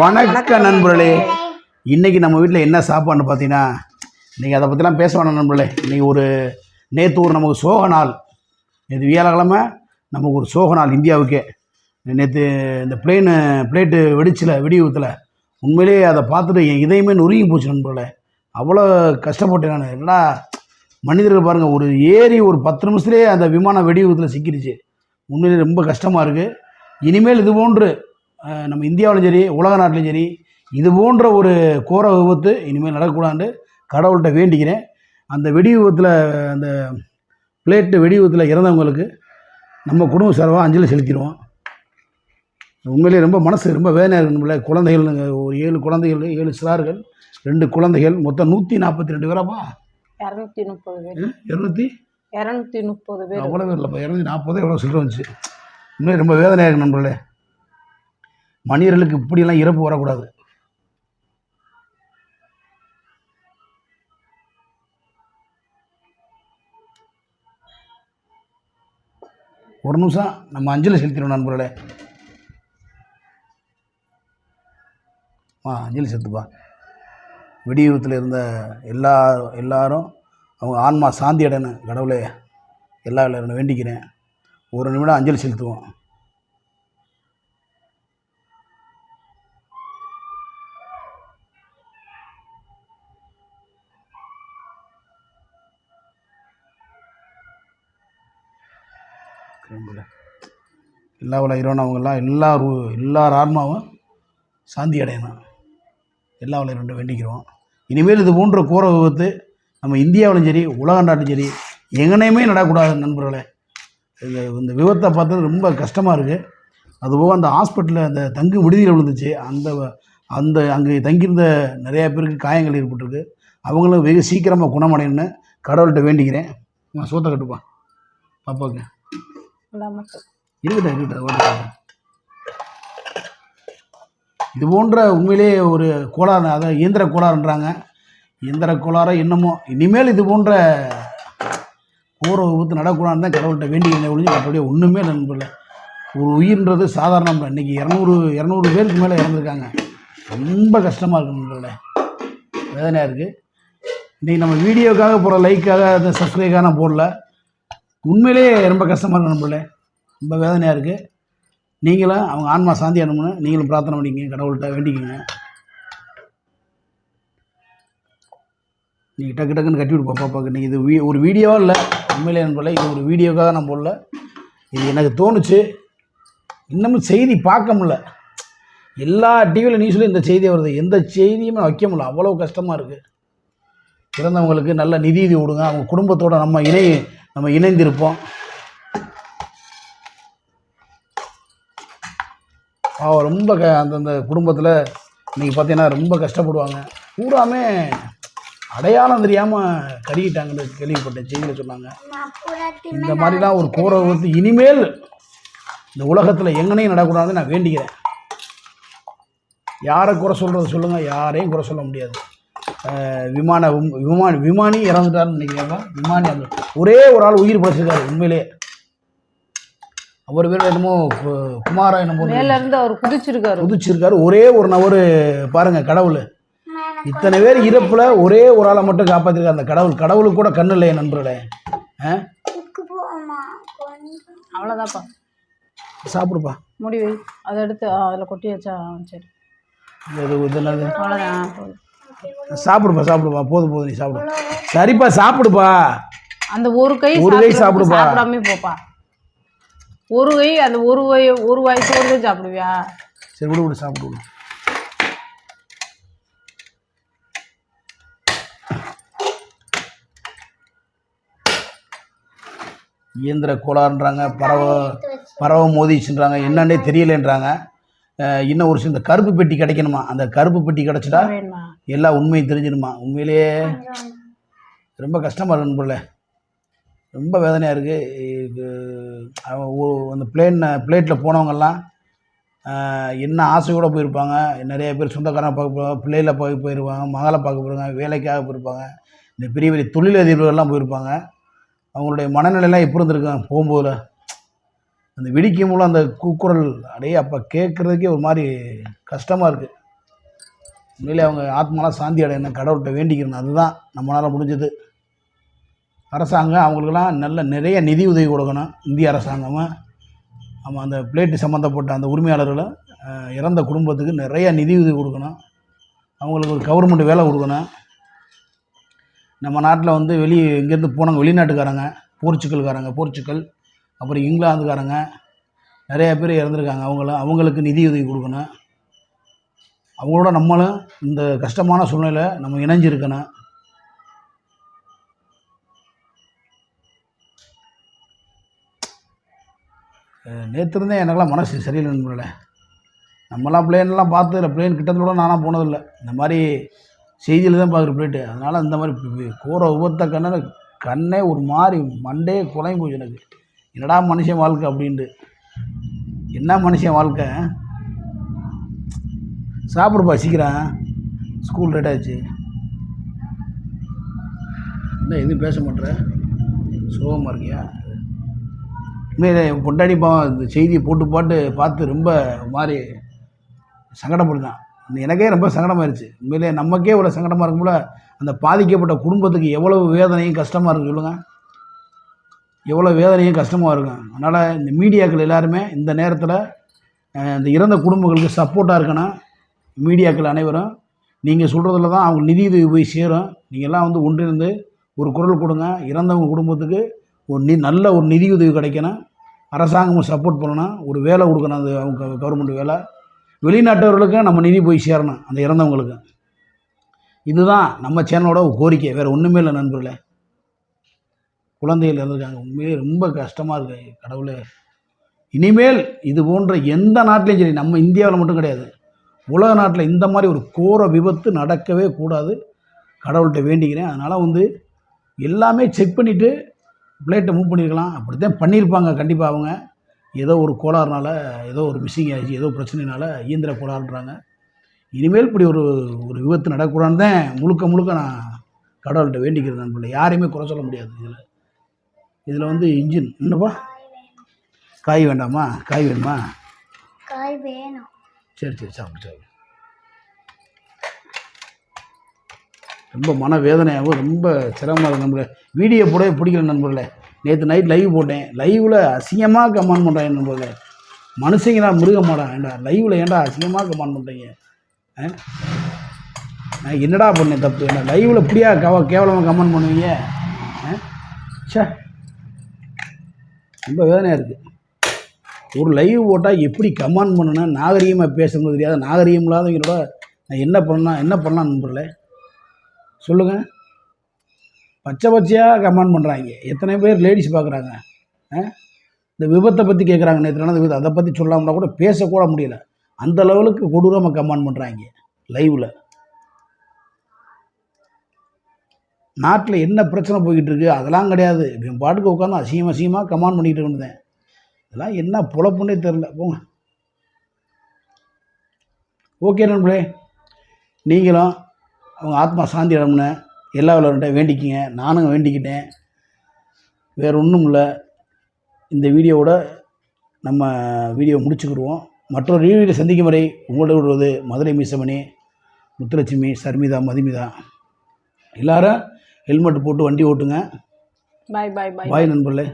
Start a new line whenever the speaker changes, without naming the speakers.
வணக்க நண்பர்களே. இன்றைக்கி நம்ம வீட்டில் என்ன சாப்பாடுன்னு பார்த்தீங்கன்னா இன்றைக்கி அதை பற்றிலாம் பேச வேணாம் நண்பர்களே. இன்றைக்கி ஒரு நேற்று ஒரு நமக்கு சோக நாள். நேற்று வியாழக்கிழமை நமக்கு ஒரு சோக நாள் இந்தியாவுக்கே. நேற்று இந்த பிளேனு பிளேட்டு வெடிச்சில வெடி ஊற்றல உண்மையிலேயே அதை பார்த்துட்டு என் இதயமே நொறுங்கி போச்சு நண்பர்களே. அவ்வளோ கஷ்டப்பட்டேன் நான். என்னடா மனிதர்கள் பாருங்கள் ஒரு ஏறி ஒரு பத்து நிமிஷத்துலேயே அந்த விமானம் வெடிகூத்தில் சிக்கிடுச்சு. உண்மையிலே ரொம்ப கஷ்டமாக இருக்குது இனிமேல் இது போன்று நம்ம இந்தியாவிலும் சரி உலக நாட்டிலும் சரி இது போன்ற ஒரு கோர விபத்து இனிமேல் நடக்கக்கூடாது கடவுள்கிட்ட வேண்டிக்கிறேன். அந்த வெடி விபத்தில் அந்த பிளேட்டு வெடி விபத்தில் இறந்தவங்களுக்கு நம்ம குடும்ப சார்பாக அஞ்சலி செலுத்திடுவோம். உண்மையிலேயே ரொம்ப மனசு ரொம்ப வேதனையாக இருக்கணும்ல குழந்தைகள் ஒரு ஏழு குழந்தைகள் ஏழு சிறார்கள் ரெண்டு குழந்தைகள் மொத்தம் நூற்றி நாற்பத்தி ரெண்டு பேராப்பா?
இரநூத்தி முப்பது பேர்.
இரநூத்தி?
இரநூத்தி முப்பது பேர்.
அவ்வளோ பேர் இல்லைப்பா இரநூத்தி நாற்பது எவ்வளோ சில்லற வந்துச்சு. உண்மையிலே ரொம்ப வேதனையாக இருக்கு நண்பர்களே மனிதர்களுக்கு இப்படியெல்லாம் இறப்பு வரக்கூடாது. ஒரு நிமிஷம் நம்ம அஞ்சலி செலுத்திடும் நண்பர்களே. ஆ அஞ்சலி செலுத்துப்பா வெடியுத்தில் இருந்த எல்லா எல்லாரும் அவங்க ஆன்மா சாந்தி அடையணும் கடவுளே. எல்லா எல்லாரும் வேண்டிக்கிறேன். ஒரு நிமிடம் அஞ்சலி செலுத்துவோம். கிளம்புல. எல்லா உள்ள இறைவனவங்கெல்லாம் எல்லா ரூ- எல்லார் ஆன்மாவும் சாந்தி அடையணும். எல்லா உள்ள ரெண்டு வேண்டிக்கிறோம். இனிமேல் இது போன்ற கோர விபத்து நம்ம இந்தியாவிலும் சரி உலக நாட்டிலும் சரி எங்கனையுமே நடக்கூடாது நண்பர்களே. இந்த இந்த விபத்தை பார்த்தது ரொம்ப கஷ்டமாக இருக்குது அதுபோக அந்த ஹாஸ்பிட்டலில் அந்த தங்கு விடுதியில் விழுந்துச்சு. அந்த அந்த அங்கே தங்கியிருந்த நிறையா பேருக்கு காயங்கள் ஏற்பட்டிருக்கு. அவங்களும் வெகு சீக்கிரமாக குணமடையணும்னு கடவுள்கிட்ட வேண்டிக்கிறேன். நான் சோத்தை கட்டுப்பா. பாப்பாவுக்கு.
இல்லாம
இருக்கட்டும் இது போன்ற உண்மையிலே ஒரு கோளாறு அதான் இயந்திர கோளாறுன்றாங்க. இயந்திர கோளாறு என்னமோ இனிமேல் இது போன்ற கோர விபத்து நடக்கூடாதுன்னு தான் கடவுள்கிட்ட வேண்டிக்கிறேன் ஒழிஞ்சு மற்றபடி ஒன்றுமே நண்பர்களே. ஒரு உயிர்ன்றது சாதாரணம் இல்லை. இன்னைக்கு இரநூறு இரநூறு பேருக்கு மேலே இறந்துருக்காங்க. ரொம்ப கஷ்டமாக இருக்கு நண்பர்களே. வேதனையாக இருக்குது இன்றைக்கி நம்ம வீடியோக்காக போகிற லைக்காக அந்த சப்ஸ்கிரைக்காக நான் போடல. உண்மையிலே ரொம்ப கஷ்டமாக இருக்கும் நண்பர்களே ரொம்ப வேதனையாக இருக்குது நீங்களும் அவங்க ஆன்மா சாந்தி அனுப்புன்னு நீங்களும் பிரார்த்தனை பண்ணிக்கங்க. கடவுள்கிட்ட வேண்டிக்கங்க. நீங்கள் டக்கு டக்குன்னு கட்டி விடுப்பா பாப்பாக்கு நீங்கள் இது வீ ஒரு வீடியோவாக இல்லை. உண்மையிலே நண்பர்களே இது ஒரு வீடியோக்காக நான் போடல. இது எனக்கு தோணுச்சு. இன்னமும் செய்தி பார்க்க முடில எல்லா டிவியில் நியூஸ்லையும் இந்த செய்தி வருது. எந்த செய்தியுமே நான் வைக்க முடியல. அவ்வளோ கஷ்டமாக இருக்குது இறந்தவங்களுக்கு நல்ல நிதி இது விடுங்க அவங்க குடும்பத்தோட நம்ம இணை நம்ம இணைந்திருப்போம். அவள் ரொம்ப க அந்தந்த குடும்பத்தில் இன்றைக்கி பார்த்தீங்கன்னா ரொம்ப கஷ்டப்படுவாங்க. பூராமே அடையாளம் தெரியாமல் கருகிட்டாங்கன்னு கேள்விப்பட்டேன் செய்தியில் சொன்னாங்க. இந்த மாதிரிலாம் ஒரு கோர வந்து இனிமேல் இந்த உலகத்தில் எங்கனையும் நடக்கூடாதுன்னு நான் வேண்டிக்கிறேன். யாரை குறை சொல்கிறது சொல்லுங்கள் யாரையும் குறை சொல்ல முடியாது. விமான விம்- விமானி விமானி இறந்துட்டாருன்னு நினைக்கிறேன்ப்பா விமானி அந்த ஒரே ஒரு ஆள் உயிர் படைச்சிருக்காரு உண்மையிலே. அவர் பேர் என்னமோ கு- குமாரா என்னமோ
மேல இருந்து அவர் குதிச்சிருக்காரு.
குதிச்சிருக்காரு ஒரே ஒரு நபர் பாருங்க கடவுள். இத்தனை பேர் இறப்புல ஒரே ஒரு ஆளை மட்டும் காப்பாத்திருக்காரு அந்த கடவுள். கடவுளுக்கு கூட கண்ணு இல்லையே நண்பர்களே. ஆ?
அவ்வளோதான்ப்பா
சாப்பிடுப்பா.
முடி வை அதை எடுத்து அதுல கொட்டி வச்சா ஆ, சரி.
இது இது
அவ்வளோதான்.
சாப்பிடுப்பா சாப்பிடுப்பா. போதும் போதும் நீ சாப்பிடு. சரிப்பா சாப்பிடுப்பா.
அந்த ஒரு கை
ஒரு கை சாப்பிடுப்பா.
சாப்பிடாம போப்பா. ஒரு கை அந்த ஒரு வய ஒரு வயசு ஒரு கை சாப்பிடுவியா?
சரி விடு விடு சாப்பிடு விடு. இயந்திர கோளாறுன்றாங்க பறவை பறவை மோதிச்சுன்றாங்க என்னன்னே தெரியலன்றாங்க. இன்னும் ஒரு இந்த கருப்பு பெட்டி கிடைக்கணுமா? அந்த கருப்பு பெட்டி கிடச்சிட்டா எல்லா உண்மையும் தெரிஞ்சிடுமா உண்மையிலேயே ரொம்ப கஷ்டமாக இருக்கு நண்பர்களே. ரொம்ப வேதனையாக இருக்குது அந்த பிளேன் பிளேட்டில் போனவங்கெல்லாம் என்ன ஆசையோடு போயிருப்பாங்க. நிறைய பேர் சொந்தக்காரங்க பார்க்க போவாங்க பிள்ளைகளை பார்க்க போயிருப்பாங்க மகளை பார்க்க போயிருப்பாங்க வேலைக்காக போயிருப்பாங்க. இந்த பெரிய பெரிய தொழிலதிபர்கள்லாம் போயிருப்பாங்க. அவங்களுடைய மனநிலையெல்லாம் எப்படி இருந்திருக்காங்க போகும்போது அந்த வெடிக்கும் போல அந்த கூக்குரல் அடையே அப்போ கேட்குறதுக்கே ஒரு மாதிரி கஷ்டமாக இருக்குது உண்மையிலே அவங்க ஆத்மாலாம் சாந்தி அடையணும் கடவுள்கிட்ட வேண்டிக்கிறணும் அதுதான் நம்மளால் முடிஞ்சது. அரசாங்கம் அவங்களுக்கெல்லாம் நல்ல நிறைய நிதி உதவி கொடுக்கணும். இந்திய அரசாங்கமும் ஆமாம் அந்த பிளேட்டு சம்மந்தப்பட்ட அந்த உரிமையாளர்களும் இறந்த குடும்பத்துக்கு நிறைய நிதி உதவி கொடுக்கணும். அவங்களுக்கு ஒரு கவர்மெண்ட் வேலை கொடுக்கணும். நம்ம நாட்டில் வந்து வெளியே இங்கேருந்து போனவங்க வெளிநாட்டுக்காரங்க போர்ச்சுக்கல்காரங்க போர்ச்சுக்கல் அப்புறம் இங்கிலாந்துக்காரங்க நிறைய பேர் இறந்துருக்காங்க. அவங்களும் அவங்களுக்கு நிதி உதவி கொடுக்கணும். அவங்களோட நம்மளும் இந்த கஷ்டமான சூழ்நிலை நம்ம இணைஞ்சிருக்கணும். நேற்று இருந்தே எனக்கெல்லாம் மனசு சரியில்லை நண்பர்கள. நம்மளாம் பிளேன்லாம் பார்த்து இல்லை பிளேன் கிட்டத்தோட நானாக போனதில்லை. இந்த மாதிரி செய்தியில் தான் பார்க்குற பிளேட்டு அதனால் இந்த மாதிரி பி- கோர உபத்த கண்ணு கண்ணே ஒரு மாதிரி மண்டே குலையும் போச்சு எனக்கு. என்னடா மனுஷன் வாழ்க்கை அப்படின்ட்டு. என்ன மனுஷன் வாழ்க்கை? சாப்பிடுப்பா சீக்கிரம். ஸ்கூல் லேட் ஆச்சு. என்ன எதுவும் பேச மாட்டேற? சோகமாக இருக்கியா? உண்மையிலே என் பாவம் இந்த செய்தியை போட்டு பாட்டு பார்த்து ரொம்ப மாதிரி சங்கடப்படுதான். எனக்கே ரொம்ப சங்கடமாயிருச்சு. உண்மையிலே நமக்கே இவ்வளோ சங்கடமாக இருக்கும்போல அந்த பாதிக்கப்பட்ட குடும்பத்துக்கு எவ்வளவு வேதனையும் கஷ்டமாக இருக்கும் சொல்லுங்கள் எவ்வளோ வேதனையும் கஷ்டமாக இருக்கும். அதனால் இந்த மீடியாக்கள் எல்லாருமே இந்த நேரத்தில் இந்த இறந்த குடும்பங்களுக்கு சப்போர்ட்டாக இருக்கணும். மீடியாக்கள் அனைவரும். நீங்கள் சொல்கிறதுல தான் அவங்க நிதி உதவி போய் சேரும். நீங்கள்லாம் வந்து ஒன்றிணைந்து ஒரு குரல் கொடுங்க. இறந்தவங்க குடும்பத்துக்கு ஒரு நி நல்ல ஒரு நிதியுதவி கிடைக்கணும். அரசாங்கமும் சப்போர்ட் பண்ணணும். ஒரு வேலை கொடுக்கணும் அது அவங்க கவர்மெண்ட் வேலை. வெளிநாட்டவர்களுக்கும் நம்ம நிதி போய் சேரணும். அந்த இறந்தவங்களுக்கு. இதுதான் நம்ம சேனலோட கோரிக்கை. வேறு ஒன்றுமே இல்லை நண்பர்களே. குழந்தைகள் இருந்திருக்காங்க. உண்மையிலே ரொம்ப கஷ்டமாக இருக்கு. கடவுளே. இனிமேல் இது போன்ற எந்த நாட்டிலையும் சரி நம்ம இந்தியாவில் மட்டும் கிடையாது. உலக நாட்டில் இந்த மாதிரி ஒரு கோர விபத்து நடக்கவே கூடாது. கடவுள்கிட்ட வேண்டிக்கிறேன். அதனால் வந்து எல்லாமே செக் பண்ணிவிட்டு பிளேட்டை மூவ் பண்ணியிருக்கலாம் அப்படி தான் பண்ணியிருப்பாங்க கண்டிப்பாக அவங்க. ஏதோ ஒரு கோளாறுனால ஏதோ ஒரு மிஸ்ஸிங் ஆகிடுச்சு ஏதோ பிரச்சனைனால இயந்திர கோளாறுன்றாங்க. இனிமேல் இப்படி ஒரு ஒரு விபத்து நடக்கூடாதுன்னு தான் முழுக்க முழுக்க நான் கடவுள்கிட்ட வேண்டிக்கிறேன் நண்பர்களே. யாரையுமே குறை சொல்ல முடியாது இதில். இதில் வந்து இன்ஜின். என்னப்பா? காய் வேண்டாமா? காய் வேணுமா?
காய் வேணும்.
சரி சரி சாப்பிடு சாப்பிடு. ரொம்ப மன வேதனையாகவும் ரொம்ப சிரமமாக இருக்கு நண்பர்களே. வீடியோ போடவே பிடிக்கல நண்பர்களே. நேற்று நைட் லைவ் போட்டேன். லைவில் அசிங்கமாக கமெண்ட் பண்ணுறாங்க நண்பர்களே. மனுஷங்களா மிருக மாட்டான் ஏண்டா லைவில் ஏன்டா அசிங்கமாக கமெண்ட் பண்ணுறீங்க ஆ? நான் என்னடா பண்ணேன் தப்பு? என்ன லைவில் இப்படியா கவ கேவலமாக கமெண்ட் பண்ணுவீங்க? ஆ? ரொம்ப வேதனையாக இருக்குது ஒரு லைவ் போட்டால் எப்படி கமெண்ட் பண்ணணும் நாகரீகமாக பேசணும் தெரியாத. நாகரீகம் இல்லாதவங்களோட நான் என்ன பண்ணலாம் என்ன பண்ணலாம் நண்பர்களே சொல்லுங்கள் பச்சை பச்சையாக கமெண்ட் பண்ணுறாங்க எத்தனை பேர் லேடிஸ் பார்க்குறாங்க இந்த விபத்தை பற்றி கேட்குறாங்க நேற்று நடந்த விபத்து? அதை பற்றி சொல்லாமல் கூட பேசக்கூட முடியல. அந்த லெவலுக்கு கொடூரமாக கமெண்ட் பண்ணுறாங்க லைவில் நாட்டில் என்ன பிரச்சனை போய்கிட்டு இருக்கு அதெல்லாம் கிடையாது. இவன் பாட்டுக்கு உட்காந்து அசிங்கம் அசிங்கமாக கமெண்ட் பண்ணிக்கிட்டு இருந்தேன். இதெல்லாம் என்ன பொழப்புன்னே தெரில போங்க. ஓகே நண்பர்களே நீங்களும் அவங்க ஆத்மா சாந்தி இடம்னு எல்லா விளையாண்ட வேண்டிக்கிங்க. நானும் வேண்டிக்கிட்டேன். வேறு ஒன்றும் இல்லை. இந்த வீடியோவோட நம்ம வீடியோ முடிச்சுக்கிடுவோம். மற்றொரு வீடியோ சந்திக்கும் வரை உங்களோட விடுவது மதுரை மீசமணி முத்துலட்சுமி சர்மிதா மதுமிதா. எல்லாரும் ஹெல்மெட் போட்டு வண்டி ஓட்டுங்க.
பாய் பாய் பாய்
பாய் நண்பர்களே.